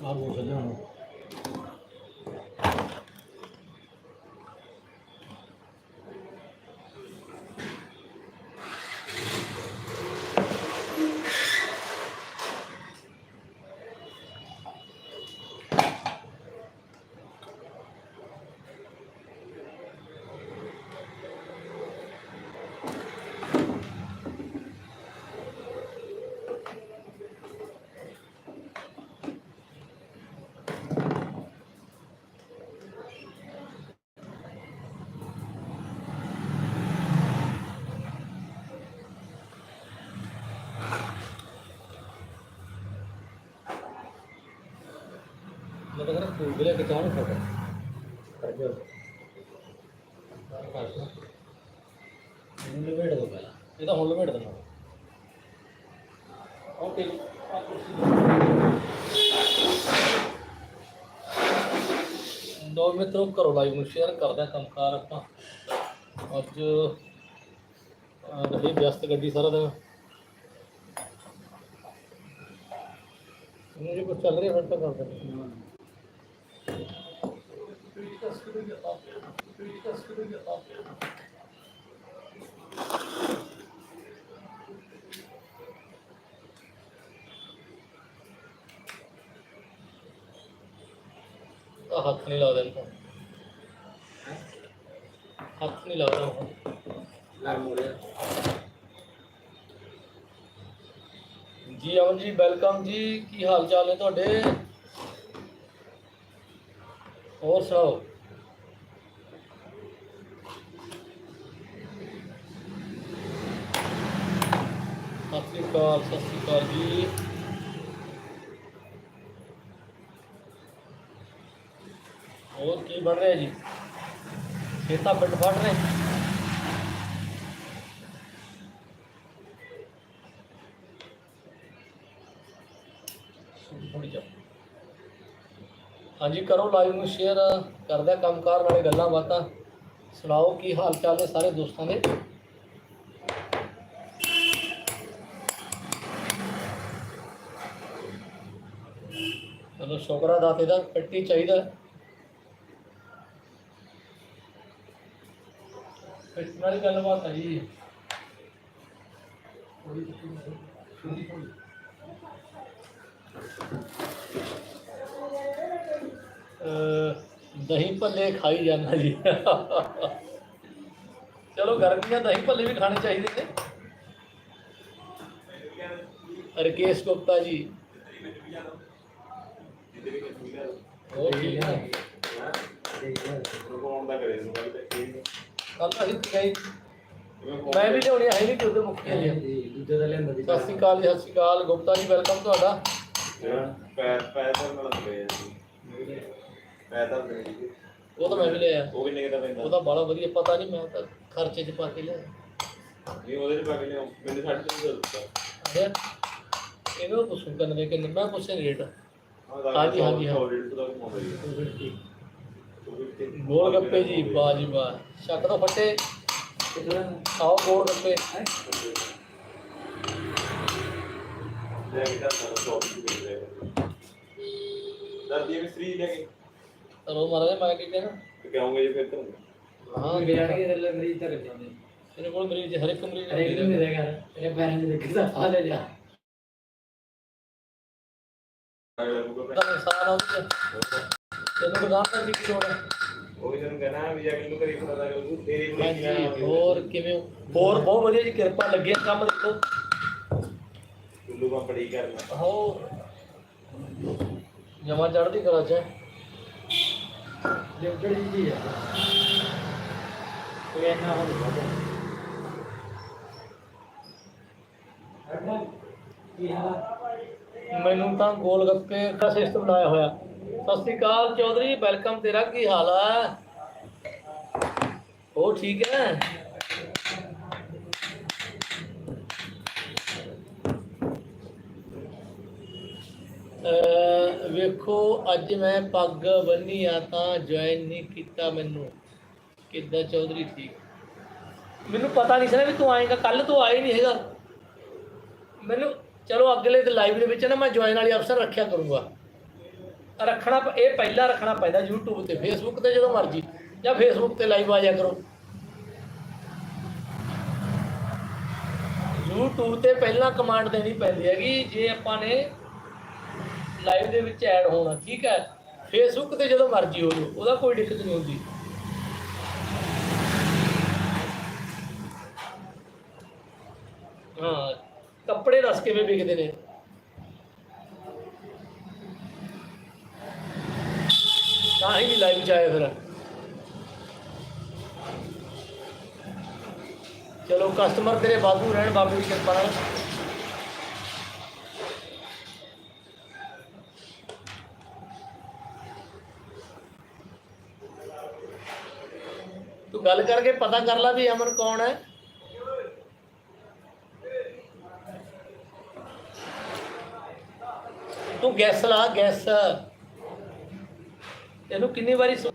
ਆਹ ਬੋਲ ਸਕਦੇ ਹਾਂ ਮੈਂ ਤਾਂ ਕਹਿੰਦਾ ਫੂਲ ਲੈ ਕੇ ਚਾਹ ਨਹੀਂ ਦੋ ਮਿੱਤਰੋ ਕਰੋ ਲਾਈਵ ਨੂੰ ਸ਼ੇਅਰ ਕਰਦਾ ਹਾਂ ਕੰਮਕਾਰ ਆਪਾਂ। ਅੱਜ ਰਹੀ ਵਿਅਸਤ ਗੱਡੀ ਸਾਰਾ ਦਿਨ। ਇਹਨੂੰ ਜੇ ਕੁਝ ਚੱਲ ਰਿਹਾ ਫਿਰ ਤਾਂ ਕਰ ਹੱਥ ਨਹੀਂ ਲਾਉਂਦੇ ਇਹਨੂੰ। ਹੱਥ ਨਹੀਂ ਲਾਉਂਦਾ ਉਹ ਲੱਗ ਮੋੜਿਆ। ਜੀ ਅਮਨ ਜੀ ਵੈਲਕਮ ਜੀ। ਕੀ ਹਾਲ ਚਾਲ ਨੇ ਤੁਹਾਡੇ? ਹੋਰ ਸੁਣਾਓ ਸਤਿ ਸ਼੍ਰੀ ਅਕਾਲ ਸਤਿ ਸ਼੍ਰੀ ਅਕਾਲ ਜੀ ਹੋਰ ਕੀ ਬਣ ਰਿਹਾ ਜੀ ਖੇਤਾਂ ਪਿੰਡ ਫੜ ਰਹੇ ਥੋੜੀ ਜਾ ਹਾਂਜੀ, ਕਰੋ ਲਾਈਵ ਨੂੰ ਸ਼ੇਅਰ ਕਰਦਾ ਕੰਮਕਾਰ ਨਾਲੇ ਗੱਲਾਂ ਬਾਤਾਂ। ਸੁਣਾਓ ਕੀ ਹਾਲ ਚਾਲ ਨੇ ਸਾਰੇ ਦੋਸਤਾਂ ਦੇ? ਚਲੋ ਸ਼ੁਕਰ ਆ, ਦਾਤੇ ਦਾ ਕੱਟੀ ਚਾਹੀਦਾ। ਕੱਟੀ ਨਾਲ ਗੱਲਬਾਤ ਹੈ ਜੀ। ਥੋੜੀ ਥੋੜੀ ਦਹੀਂ ਭੱਲੇ ਖਾਈ ਜਾਂਦਾ ਜੀ। ਚਲੋ ਗਰਮੀਆਂ ਦਹੀਂ ਭੱਲੇ ਵੀ ਖਾਣੇ ਚਾਹੀਦੇ ਨੇ। ਰਕੇਸ਼ ਗੁਪਤਾ ਜੀ। ਕੱਲ ਅਸੀਂ ਗਏ ਮੈਂ ਵੀ ਲਿਆਉਣੀ ਹੈ ਨਹੀਂ ਕਿ ਉਹਦੇ ਮੁੱਕੇ ਜੀ ਦੂਜੇ ਦਾ ਲੈਂਦਾ ਦੀ ਸਤਿ ਸ਼੍ਰੀ ਅਕਾਲ ਜੀ, ਸਤਿ ਸ਼੍ਰੀ ਅਕਾਲ। ਗੁਪਤਾ ਜੀ, ਵੈਲਕਮ ਤੁਹਾਡਾ। ਪੈਰ ਪੈਰ ਤਾਂ ਨਾਲ ਲਗਾਏ ਤਾਂ ਉਹ ਤਾਂ ਮੈਂ ਵੀ ਲਿਆ। ਉਹ ਕਿੰਨੇ ਦਾ ਪੈਂਦਾ? ਉਹਦਾ ਬੜਾ ਵਧੀਆ ਪਤਾ ਨਹੀਂ ਮੈਂ ਤਾਂ ਖਰਚੇ 'ਚ ਪਾ ਕੇ ਲਿਆ। ਨਹੀਂ ਉਹਦੇ ਚ ਪਾ ਕੇ ਲਿਆਓ। ਮੈਨੂੰ ਸਾਡੇ ਤੋਂ ਹੀ ਦਿੱਤਾ ਅਰੇ ਇਹਨੂੰ ਪੁੱਛੂ ਕਰਨ ਦੇ ਕਿੰਨੇ ਮੈਂ ਪੁੱਛੇ ਰੇਟ। ਹਾਂਜੀ, ਹਾਂਜੀ, ਹਾਂ। ਗੋਲ ਗੱਪੇ ਜੀ ਵਾਹ ਜੀ ਵਾਹ। ਛੱਕ ਤੋਂ ਫੱਟੇ। ਖਾਓ ਗੋਲ ਗੱਪੇ। ਲੈ ਕੇ ਤਾਂ ਸਾਰਾ ਸ਼ੌਪ ਹੀ ਮਿਲ ਰਿਹਾ ਦਰਦੀ ਵੀ ਫ੍ਰੀ ਲੈ ਕੇ। ਚਲੋ ਮਹਾਰਾਜ ਮੈਂ ਕੀ ਕਹਿਣਾ ਤੇ ਕਹੋਗੇ ਜੇ ਫਿਰ ਤਾਂ? ਹਾਂ ਬਿਆਣਗੇ ਤੇ ਮਰੀਜ਼ ਤੱਕ ਜਾਂਦੇ ਤੇਰੇ ਕੋਲ ਮਰੀਜ਼ ਹਰ ਇੱਕ ਮਰੀਜ਼ ਅਰੇ ਇਹਨੂੰ ਮੇਰੇ ਘਰ ਇਹ ਪੈਰਾਂ ਦੇ ਜਾ ਨੂੰ ਦਾ ਇਨਸਾਨ ਆ ਉਹਦੇ ਤੈਨੂੰ ਦੁਕਾਨ ਦਾ ਕੀ ਲੋੜ ਹੈ? ਉਹ ਜਨ ਕਹਣਾ ਵੀ ਅਗਲੇ ਨੂੰ ਕਰੀ ਪਤਾ ਤੂੰ ਤੇਰੀ ਬੁਰੀ ਹਾਂਜੀ ਹੋਰ ਕਿਵੇਂ ਹੋ? ਹੋਰ ਬਹੁਤ ਵਧੀਆ ਜੀ ਕਿਰਪਾ ਲੱਗੇ ਕੰਮ ਦੇਖੋ ਕੁੱਲੂ ਕਾ ਪੜੀ ਕਰਨਾ ਹੋ ਜਮਾ ਚੜਦੀ ਕਰਾ ਚ ਮੈਨੂੰ ਤਾਂ ਗੋਲ ਗੱਪੇ ਦਾ ਸਿਸਟਮ ਬਣਾਇਆ ਹੋਇਆ। ਸਤਿ ਸ਼੍ਰੀ ਅਕਾਲ ਚੌਧਰੀ ਵੈਲਕਮ ਤੇਰਾ ਕੀ ਹਾਲ ਆ ਉਹ ਠੀਕ ਹੈ? ਅਹ ਵੇਖੋ, ਅੱਜ ਮੈਂ ਪੱਗ ਬੰਨੀ ਆ ਤਾਂ ਜੁਆਇਨ ਨਹੀਂ ਕੀਤਾ ਮੈਨੂੰ। ਕਿੱਦਾਂ ਚੌਧਰੀ ਠੀਕ? ਮੈਨੂੰ ਪਤਾ ਨਹੀਂ ਸੀ ਨਾ ਵੀ ਤੂੰ ਆਏਗਾ ਕੱਲ ਤੂੰ ਆਏ ਨਹੀਂ ਹੈਗਾ। ਮੈਨੂੰ ਚਲੋ, ਅਗਲੇ ਤੇ ਲਾਈਵ ਦੇ ਵਿੱਚ ਨਾ ਮੈਂ ਜੁਆਇਨ ਵਾਲੀ ਅਫਸਰ ਰੱਖਿਆ ਕਰੂੰਗਾ। ਰੱਖਣਾ ਇਹ ਪਹਿਲਾਂ ਰੱਖਣਾ ਪੈਂਦਾ YouTube ਤੇ, Facebook ਤੇ ਜਦੋਂ ਮਰਜ਼ੀ, ਜਾਂ Facebook ਤੇ ਲਾਈਵ ਆ ਜਾ ਕਰੋ। YouTube ਤੇ ਪਹਿਲਾਂ ਕਮਾਂਡ ਦੇਣੀ ਪੈਂਦੀ ਹੈਗੀ, ਜੇ ਆਪਾਂ ਨੇ ਲਾਈਵ ਦੇ ਵਿੱਚ ਐਡ ਹੋਣਾ ਠੀਕ ਹੈ? Facebook ਤੇ ਜਦੋਂ ਮਰਜ਼ੀ ਹੋ ਜਾਓ, ਉਹਦਾ ਕੋਈ ਦਿੱਕਤ ਨਹੀਂ ਹੁੰਦੀ। ਹਾਂ, ਕੱਪੜੇ ਦੱਸ ਕਿਵੇਂ ਵਿਕਦੇ ਨੇ? ਤਾਂ ਹੀ ਨਹੀਂ ਲਾਈਵ ਚ ਆਏ ਫਿਰ। ਚਲੋ ਕਸਟਮਰ ਤੇਰੇ ਬਾਬੂ ਰਹਿਣ ਬਾਬੇ ਦੀ ਕਿਰਪਾ ਨਾਲ। ਤੂੰ ਗੱਲ ਕਰਕੇ ਪਤਾ ਕਰ ਲੈ ਵੀ ਅਮਨ ਕੌਣ ਹੈ। ਤੂੰ ਗੈਸ ਲਾ ਗੈਸ ਇਹਨੂੰ ਕਿੰਨੀ ਵਾਰੀ ਸੁ-